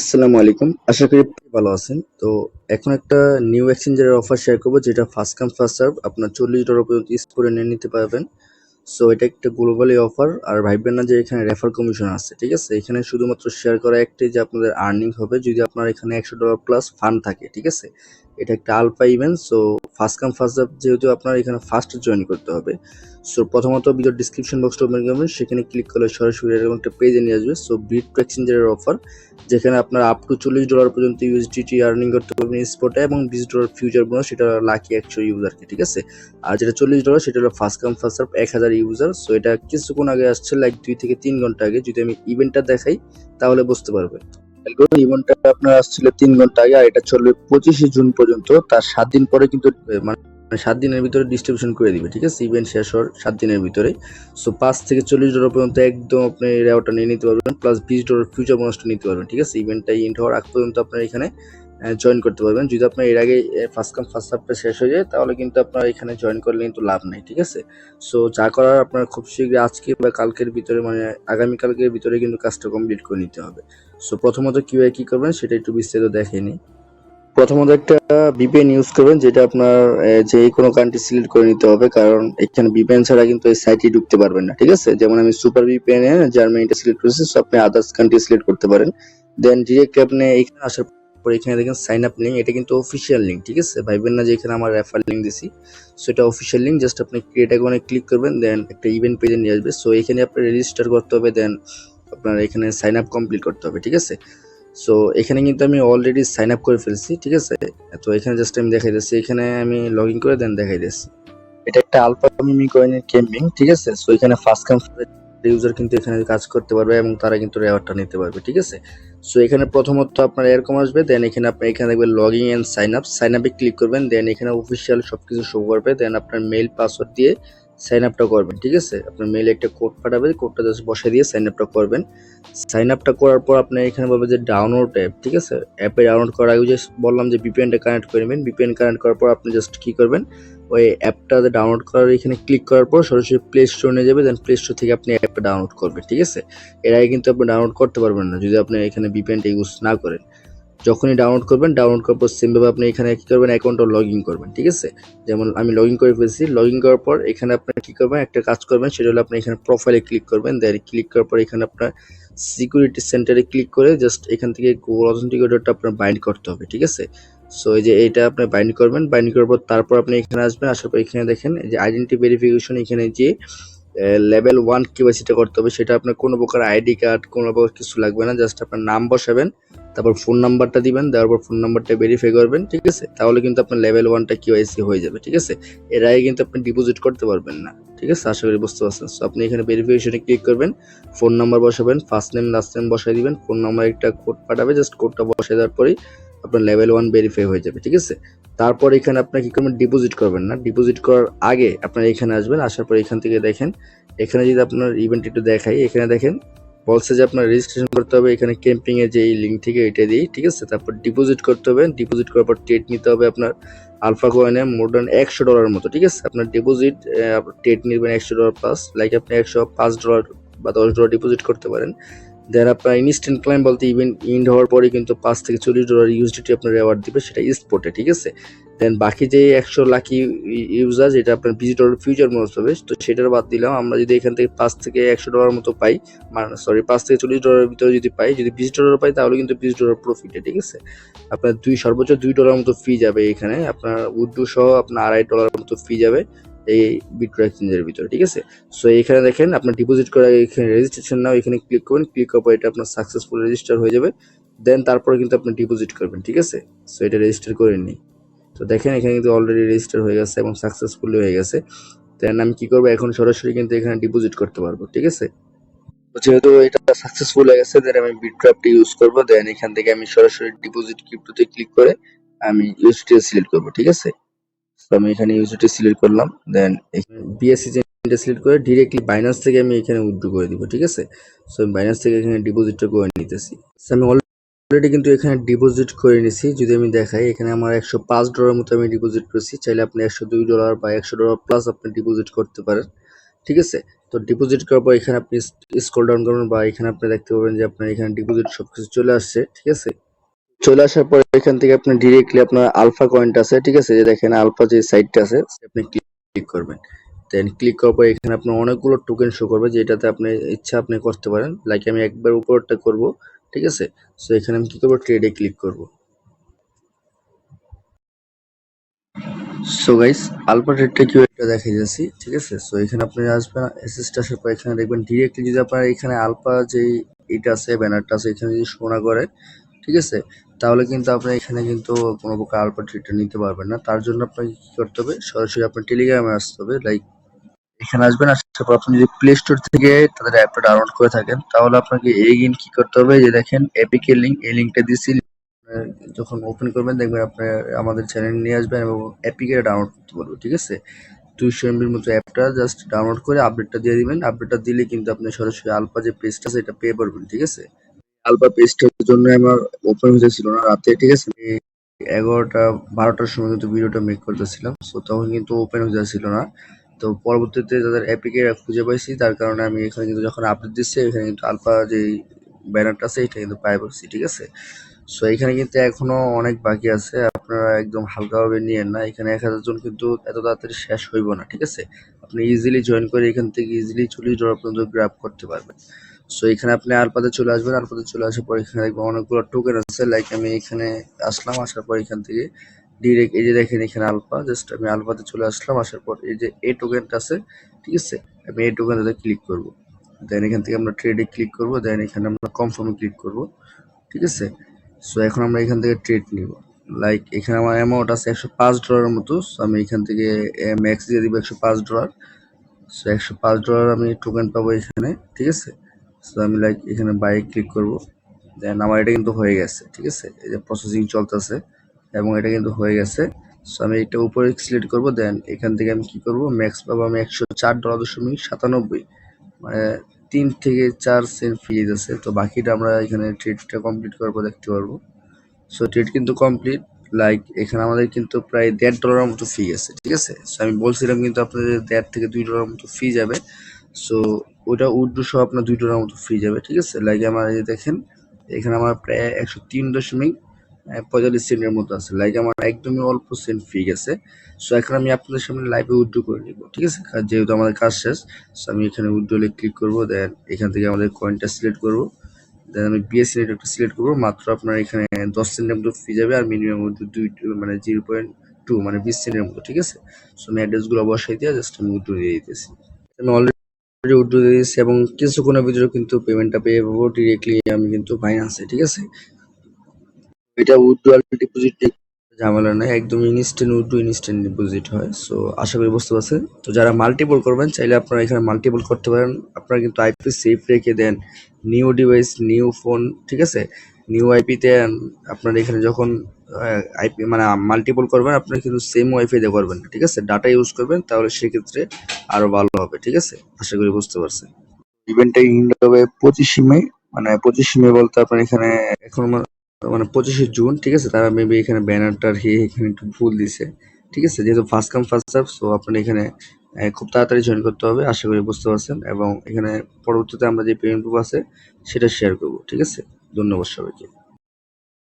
আসসালামু আলাইকুম। আশা করি ভালো আছেন। তো এখন একটা নিউ এক্সচেঞ্জের অফার শেয়ার করব, যেটা ফার্স্ট কাম ফার্স্ট সার্ভ আপনার চল্লিশ ডলার পর্যন্ত ইউজ করে নিয়ে নিতে পারবেন। সো এটা একটা গ্লোবালি অফার আর ভাববেন না যে এখানে রেফার কমিশন আছে, ঠিক আছে? এখানে শুধুমাত্র শেয়ার করা একটাই যে আপনাদের আর্নিং হবে। যদি আপনার এখানে একশো ডলার প্লাস ফান্ড থাকে, ঠিক আছে? এটা একটা alpha event so first come first serve যেহেতু আপনার এখানে ফার্স্ট জয়েন করতে হবে। সো প্রথমত ভিডিও ডিসক্রিপশন বক্সটা ওপেন করবেন, সেখানে ক্লিক করলে সরাসরি এরকম একটা পেজে নিয়ে আসবে। সো বিট টু এক্সচেঞ্জের অফার যেখানে আপনার আপ টু চল্লিশ ডলার পর্যন্ত ইউএসডিটি আর্নিং করতে পারবেন স্পটে এবং বিশ ডলার ফিউচার বোনাস সেটা লাকি একশো ইউজারকে ঠিক আছে? আর যেটা চল্লিশ ডলার সেটা হলো ফার্স্ট কাম ফার্স্ট সার্ভ এক হাজার ইউজার সো এটা কিছুক্ষণ আগে আসছে লাইক দুই থেকে তিন ঘণ্টা আগে। যদি আমি ইভেন্টটা দেখাই, তাহলে বুঝতে পারবেন। ইভেন্টটা আপনার আসছিল তিন ঘণ্টা আগে, আর এটা চলবে পঁচিশে জুন পর্যন্ত। তার সাত দিন পরে কিন্তু মানে সাত দিনের ভিতরে ডিস্ট্রিবিউশন করে দিবে, ঠিক আছে? ইভেন্ট শেষ হওয়ার সাত দিনের ভিতরে। সো পাঁচ থেকে চল্লিশ ডলার পর্যন্ত একদম আপনি রেওয়াটা নিয়ে নিতে পারবেন প্লাস বিশ ডলার ফিউচার বোনাসটা নিতে পারবেন, ঠিক আছে? ইভেন্টটা ইন্ট হওয়ার আগ পর্যন্ত আপনার এখানে জয়েন করতে পারবেন। যদি আপনার এর আগে ফার্স্ট কাম ফার্স্ট সার্ভটা শেষ হয়ে যায়, তাহলে কিন্তু আপনার এখানে জয়েন করলে কিন্তু লাভ নেই, ঠিক আছে? সো যা করার আপনার খুব শীঘ্রই আজকে বা কালকের ভিতরে মানে আগামীকালকের ভিতরে কিন্তু কাজটা কমপ্লিট করে নিতে হবে। সো প্রথমত কীভাবে কি করবেন সেটা একটু বিস্তারিত দেখে নিই। প্রথমত একটা ভিপিএন ইউজ করবেন, যেটা আপনার যে কোনো কান্ট্রি সিলেক্ট করে নিতে হবে, কারণ এখানে ভিপিএন ছাড়া কিন্তু এই সাইটে ঢুকতে পারবেন না, ঠিক আছে? যেমন আমি সুপার ভিপিএন এ জার্মানিটা সিলেক্ট করেছি সো আপনি আদার্স কান্ট্রি সিলেক্ট করতে পারেন। দেন ডিরেক্ট আপনি এখানে আসার পর এখানে দেখেন সাইন আপ লিঙ্ক এটা কিন্তু অফিসিয়াল লিঙ্ক ঠিক আছে? ভাইবেন না যে এখানে আমার রেফার লিঙ্ক দিছি। সো এটা অফিসিয়াল লিঙ্ক জাস্ট আপনি ক্রিয়েট আইকনে ক্লিক করবেন দেন একটা ইভেন্ট পেজে নিয়ে আসবে। সো এখানে আপনি রেজিস্টার করতে হবে দেন আপনার এখানে সাইন আপ কমপ্লিট করতে হবে, ঠিক আছে? সো এখানে কিন্তু আমি অলরেডি সাইন আপ করে ফেলছি, ঠিক আছে? তো এখানে জাস্ট আমি দেখাই দিচ্ছি, এখানে আমি লগ ইন করে দেন দেখাই দিচ্ছি। এটা একটা আলফা মিমি কয়েনের ক্যাম্পিং ঠিক আছে? সো এখানে ফার্স্ট কাম ইউজার কিন্তু এখানে কাজ করতে পারবে এবং তারা কিন্তু রেওয়ার্ডটা নিতে পারবে, ঠিক আছে? সো এখানে প্রথমত আপনার এরকম আসবে দেন এখানে আপনি এখানে দেখবেন log in and sign up sign আপে ক্লিক করবেন দেন এখানে অফিসিয়াল সবকিছু শো করবে দেন আপনার মেইল পাসওয়ার্ড দিয়ে সাইন আপটা করবেন, ঠিক আছে? আপনার মেইলে একটা কোড পাঠাবে কোডটা জাস্ট বসাই দিয়ে সাইন আপটা করবেন। সাইন আপটা করার পর আপনি এখানে বলবে যে ডাউনলোড অ্যাপ ঠিক আছে? অ্যাপে ডাউনলোড করার আগে যে বললাম যে ভিপিএনটা কানেক্ট করে নেবেন। ভিপিএন কানেক্ট করার পর আপনি জাস্ট কী করবেন? ওই অ্যাপটা ডাউনলোড করার, এখানে ক্লিক করার পর সরাসরি প্লে স্টোর নিয়ে যাবে দেন প্লে স্টোর থেকে আপনি অ্যাপটা ডাউনলোড করবেন ঠিক আছে? এর আগে কিন্তু আপনি ডাউনলোড করতে পারবেন না, যদি আপনি এখানে ভিপিএনটা ইউজ না করেন। যখনই ডাউনলোড করবেন ডাউনলোড করার পর সেমভাবে আপনি এখানে কী করবেন অ্যাকাউন্টটা লগ ইন করবেন, ঠিক আছে? যেমন আমি লগ ইন করে ফেলছি লগ ইন করার পর এখানে আপনি কী করবেন, একটা কাজ করবেন, সেটা হলো আপনি এখানে প্রোফাইলে ক্লিক করবেন দেন ক্লিক করার পর এখানে আপনার সিকিউরিটি সেন্টারে ক্লিক করে জাস্ট এখান থেকে গুগল অথেন্টিকেটরটা আপনার বাইন্ড করতে হবে, ঠিক আছে? সো এই যে এইটা আপনি বাইন্ড করবেন বাইন্ড করার পর তারপর আপনি এখানে আসবেন, আসার পর এখানে দেখেন যে আইডেন্টি ভেরিফিকেশন এখানে যে লেভেল ওয়ান কেওয়াইসিটা করতে হবে, সেটা আপনার কোনো প্রকার আইডি কার্ড কোনো প্রকার কিছু লাগবে না জাস্ট আপনার নাম বসাবেন, তারপর ফোন নাম্বারটা দিবেন, দেওয়ার পর ফোন নাম্বারটা ভেরিফাই করবেন, ঠিক আছে? তাহলে কিন্তু আপনার লেভেল ওয়ানটা কিওয়াইসি হয়ে যাবে, ঠিক আছে? এর আগে কিন্তু আপনি ডিপোজিট করতে পারবেন না, ঠিক আছে? আশা করি বুঝতে পারছেন। সো আপনি এখানে ভেরিফিকেশনে ক্লিক করবেন ফোন নাম্বার বসাবেন ফার্স্ট নেম লাস্ট নেম বসাই দিবেন ফোন নাম্বার একটা কোড পাঠাবে জাস্ট কোডটা বসাই দেওয়ার পরেই আপনার লেভেল ওয়ান ভেরিফাই হয়ে যাবে, ঠিক আছে? তারপর এখানে আপনার কি করবেন ডিপোজিট করবেন না। ডিপোজিট করার আগে আপনার এখানে আসবেন, আসার পর এখান থেকে দেখেন, এখানে যদি আপনার ইভেন্ট একটু দেখাই, এখানে দেখেন, বলছে যে আপনার রেজিস্ট্রেশন করতে হবে, এখানে ক্যাম্পিং যে এই লিঙ্ক থেকে এটা দিই ঠিক আছে? তারপর ডিপোজিট করতে হবে ডিপোজিট করার পর টেট নিতে হবে আপনার আলফা কয়েনে মোর দেন একশো ডলারের মতো, ঠিক আছে? আপনার ডিপোজিট টেট নেবেন একশো ডলার প্লাস লাইক আপনি একশো পাঁচ ডলার বা দশ ডলার ডিপোজিট করতে পারেন। দেন আপনার ইনস্ট্যান্ট ক্লাইম বলতে ইভেন্ট ইন্ড হওয়ার পরে কিন্তু পাঁচ থেকে চল্লিশ ডলার ইউএসডিটি আপনার রেওয়ার্ড দিবে, সেটা স্পটে ঠিক আছে? দেন বাকি যে একশো লাকি ইউজার যেটা আপনার বিশ ডলার ফিউচার মনে হবে তো সেটার বাদ দিলাম। আমরা যদি এখান থেকে পাঁচ থেকে একশো ডলার মতো পাই মানে সরি পাঁচ থেকে চল্লিশ ডলারের ভিতরে যদি পাই, যদি বিশ ডলার পাই, তাহলে কিন্তু বিশ ডলার প্রফিটে ঠিক আছে? আপনার দুই, সর্বোচ্চ দুই ডলার মতো ফি যাবে এখানে। আপনার উড্ডু সহ আপনার আড়াই ডলার মতো ফি যাবে। এই বিটকয়েন এক্সচেঞ্জের ভিতরে, ঠিক আছে? সো এখানে দেখেন আপনার ডিপোজিট করা এখানে রেজিস্ট্রেশন নাও, এখানে ক্লিক করবেন ক্লিক করার পর এটা আপনার সাকসেসফুল রেজিস্টার হয়ে যাবে। দেন তারপরে কিন্তু আপনি ডিপোজিট করবেন, ঠিক আছে? সো এটা রেজিস্টার করে নিই তো দেখেন এখানে কিন্তু অলরেডি রেজিস্টার হয়ে গেছে এবং সাকসেসফুলি হয়ে গেছে। দেন আমি কি করব? এখন সরাসরি কিন্তু এখানে ডিপোজিট করতে পারব, ঠিক আছে? যেহেতু এটা সাকসেসফুল হয়ে গেছে দেন আমি বিটক্রাফট ইউজ করব। দেন এখান থেকে আমি সরাসরি ডিপোজিট ক্রিপ্টোতে ক্লিক করে আমি ইউএসডি সিলেক্ট করব, ঠিক আছে? তো আমি এখানে ইউএসডি সিলেক্ট করলাম দেন বিএসসি চেনটা সিলেক্ট করে ডিরেক্টলি বাইন্যান্স থেকে আমি এখানে উইথড্র করে দিব, ঠিক আছে? সো আমি বাইন্যান্স থেকে এখানে ডিপোজিটটা করে নিতেছি। আমি অলরেডি কিন্তু এখানে ডিপোজিট করে নিছি। যদি আমি দেখাই, এখানে আমার একশো পাঁচ ডলার মতো আমি ডিপোজিট করেছি। চাইলে আপনি একশো দুই ডলার বা একশো ডলার প্লাস আপনি ডিপোজিট করতে পারেন, ঠিক আছে? তো ডিপোজিট করার পর এখানে আপনি স্ক্রল ডাউন করবেন বা এখানে আপনি দেখতে পাবেন যে আপনার এখানে ডিপোজিট সবকিছু চলে আসছে, ঠিক আছে? চলে আসার পর এখান থেকে আপনি ডিরেক্টলি আপনার আলফা কয়েনটা আছে, ঠিক আছে? যে দেখেন আলফা যে সাইটটা আছে, আপনি ক্লিক করবেন। দেন ক্লিক করার পর এখানে আপনার অনেকগুলো টোকেন শো করবে, যেটাতে আপনি ইচ্ছা আপনি করতে পারেন। লাইক আমি একবার উপরটা করব, ঠিক আছে? সো এখানে আমি কি করব ট্রেডে ক্লিক করব। সো গাইস আলফা ট্রেডটা কি একটা দেখাই যাচ্ছি, ঠিক আছে? সো এখানে আপনি আসবেন এসএসটা আসার পর এখানে দেখবেন ডিরেক্টলি যদি আপনার এখানে আলফা যে এটা আছে ব্যানারটা আছে, এখানে যদি শোনা করে ঠিক আছে? তাহলে কিন্তু আপনি এখানে কিন্তু কোনো প্রকার আলফা ট্রেডটা নিতে পারবেন না। তার জন্য আপনাকে কি করতে হবে? সরাসরি আপনার টেলিগ্রামে আসতে হবে। লাইক এখানে আসবেন, আসার পর আপনি যদি প্লে স্টোর থেকে তাদের অ্যাপটা ডাউনলোড করে থাকেন, তাহলে আপনাকে এগেইন কি করতে হবে? যে দেখেন এপিকে লিঙ্ক এই লিঙ্কটা দিচ্ছি যখন ওপেন করবেন, দেখবেন আপনার আমাদের চ্যানেল নিয়ে আসবেন এবং অ্যাপিকে ডাউনলোড করতে পারবেন ঠিক আছে? দুইশো এমবির মতো অ্যাপটা জাস্ট ডাউনলোড করে আপডেটটা দিয়ে দিবেন। আপডেটটা দিলে কিন্তু আপনি সরাসরি আলফা যে পেজটা আছে, এটা পেয়ে পারবেন, ঠিক আছে? আলফা পেজটার জন্য আমার ওপেন হয়ে হয়েছিল না রাতে, ঠিক আছে? আমি এগারোটা, বারোটার সময় কিন্তু ভিডিওটা মেক করতেছিলাম সো তখন কিন্তু ওপেন হয়ে যাচ্ছিল না। তো পরবর্তীতে যাদের অ্যাপিকে খুঁজে পাইছি, তার কারণে আমি এখানে কিন্তু যখন আপডেট দিচ্ছি, এখানে কিন্তু আলফা যে ব্যানারটা আছে, এটা কিন্তু পাই পাচ্ছি ঠিক আছে? সো এখানে কিন্তু এখনও অনেক বাকি আছে, আপনারা একদম হালকাভাবে নিয়েন না। এখানে এক হাজার জন কিন্তু এত তাড়াতাড়ি শেষ হইব না, ঠিক আছে? আপনি ইজিলি জয়েন করে এখান থেকে ইজিলি চল্লিশ ডলার পর্যন্ত গ্রাফ করতে পারবেন। সো এখানে আপনি আলপাতে চলে আসবেন আলপাতে চলে আসার পর এখানে দেখবেন অনেকগুলো টোকেন আছে। লাইক আমি এখানে আসলাম, আসার পর এখান থেকে ডিরেক্ট এই যে দেখেন এখানে আলফা জাস্ট আমি আলফাতে চলে আসলাম, আসার পর এই যে এ টোকেনটা আছে, ঠিক আছে? আমি এই টোকেনটাতে ক্লিক করব। দেন এখান থেকে আমরা ট্রেডে ক্লিক করব দেন এখানে আমরা কনফার্মে ক্লিক করব, ঠিক আছে? সো এখন আমরা এখান থেকে ট্রেড নিব। লাইক এখানে আমার অ্যামাউন্ট আছে একশো পাঁচ ডলারের মতো সো আমি এখান থেকে ম্যাক্স দিয়ে দিব একশো পাঁচ ডলার সো একশো পাঁচ ডলার আমি টোকেন পাবো এখানে, ঠিক আছে? সো আমি লাইক এখানে বাই ক্লিক করব। দেন আমার এটা কিন্তু হয়ে গেছে, ঠিক আছে? এই যে প্রসেসিং চলতেছে এবং এটা কিন্তু হয়ে গেছে। সো আমি এটা উপরে সিলেক্ট করব দেন এখান থেকে আমি কি করব? ম্যাক্স পাবো আমি একশো চার ডলার দশমিক সাতানব্বই। মানে তিন থেকে চার সেন্ট ফি আছে তো বাকিটা আমরা এখানে ট্রেডটা কমপ্লিট পর দেখতে পারব। সো ট্রেড কিন্তু কমপ্লিট লাইক এখানে আমাদের কিন্তু প্রায় দেড় ডলারের মতো ফি আছে, ঠিক আছে? সো আমি বলছিলাম কিন্তু আপনাদের দেড় থেকে দুই ডলার মতো ফি যাবে। সো ওটা উড্ডু সহ আপনার দুই ডলার মতো ফ্রি যাবে, ঠিক আছে? লাইক আমার এই দেখেন, এখানে আমার প্রায় একশো তিন দশমিক পঁয়তাল্লিশ সেন্টের মতো আছে। লাইক আমার একদমই অল্প সেন্ট ফ্রি গেছে। সো এখন আমি আপনাদের সামনে লাইভে উইথড্র করে নিব, ঠিক আছে? যেহেতু আমাদের কাজ শেষ সো আমি এখানে উইথড্রলে ক্লিক করব দেন এখান থেকে আমাদের কয়েনটা সিলেক্ট করব। দেন আমি বিএসসি একটা সিলেক্ট করব, মাত্র আপনার এখানে দশ সেন্টের মতো ফ্রি যাবে আর মিনিমাম দুই মানে জিরো পয়েন্ট টু মানে বিশ সেন্টের মতো, ঠিক আছে? সো আমি অ্যাড্রেসগুলো অবশ্যই দিয়ে জাস্ট আমি উইথড্র দিয়ে দিতেছি। আমি অলরেডি এবং কিছুক্ষণের ভিতরে কিন্তু পেমেন্টটা পেয়ে পাবো ডিরেক্টলি আমি কিন্তু ফাইন্যান্সে ঠিক আছে? এটা উইথড্রয়াল ডিপোজিট ঝামেলা নয় একদম ইনস্ট্যান্ট উইথড্র ইনস্ট্যান্ট ডিপোজিট হয়। সো আশা করি বুঝতে পারছেন? তো যারা মাল্টিপল করবেন, চাইলে আপনারা এখানে মাল্টিপল করতে পারেন। আপনারা কিন্তু আইপি সেফ রেখে দেন। নিউ ডিভাইস নিউ ফোন ঠিক আছে? নিউ আইপিতে আপনার এখানে যখন আইপি মানে মাল্টিপল করবেন আপনি কিন্তু সেম ওয়াইফাই দিয়ে করবেন ঠিক আছে? ডাটা ইউজ করবেন তাহলে সেক্ষেত্রে আরও ভালো হবে ঠিক আছে? আশা করি বুঝতে পারছেন। ইভেন্টটা ইন্ড হবে পঁচিশে মে মানে পঁচিশে মে বলতে আপনার এখানে এখন মানে পঁচিশে জুন ঠিক আছে? তারা মেবি এখানে ব্যানারটার এখানে একটু ভুল দিছে ঠিক আছে? যেহেতু first come first serve so আপনার এখানে খুব তাড়াতাড়ি জয়েন করতে হবে আশা করি বুঝতে পারছেন। এবং এখানে পরবর্তীতে আমরা যে পেমেন্ট প্রুফ আছে সেটা শেয়ার করব ঠিক আছে? ধন্যবাদ সবাইকে।